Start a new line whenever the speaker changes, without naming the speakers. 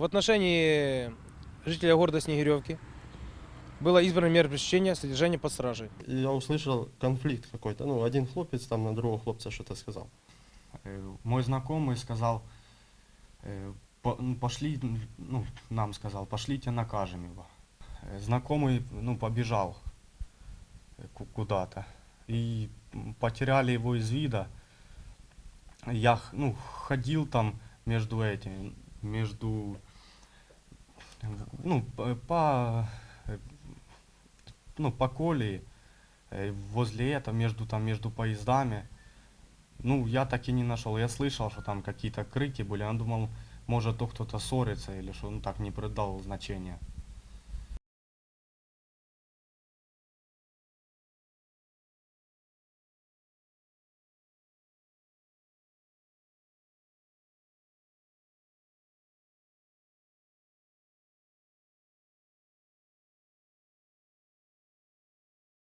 в отношении жителя города Снегиревки было избрано мера пресечения содержания под стражей.
Я услышал конфликт какой-то. Ну, один хлопец там на другого хлопца что-то сказал.
Э, Мой знакомый сказал, э, «По- ну, пошли, ну, нам сказал, пошлите накажем его. Э, Знакомый, ну, побежал ку- куда-то. И потеряли его из вида. Я, ну, ходил там между этими, между, ну, п- по, э, ну, по колее, э, возле этого, между, там, между поездами. Ну, я так и не нашел. Я слышал, что там какие-то крики были. Я думал, может, то кто-то ссорится или что, ну так не придал значения.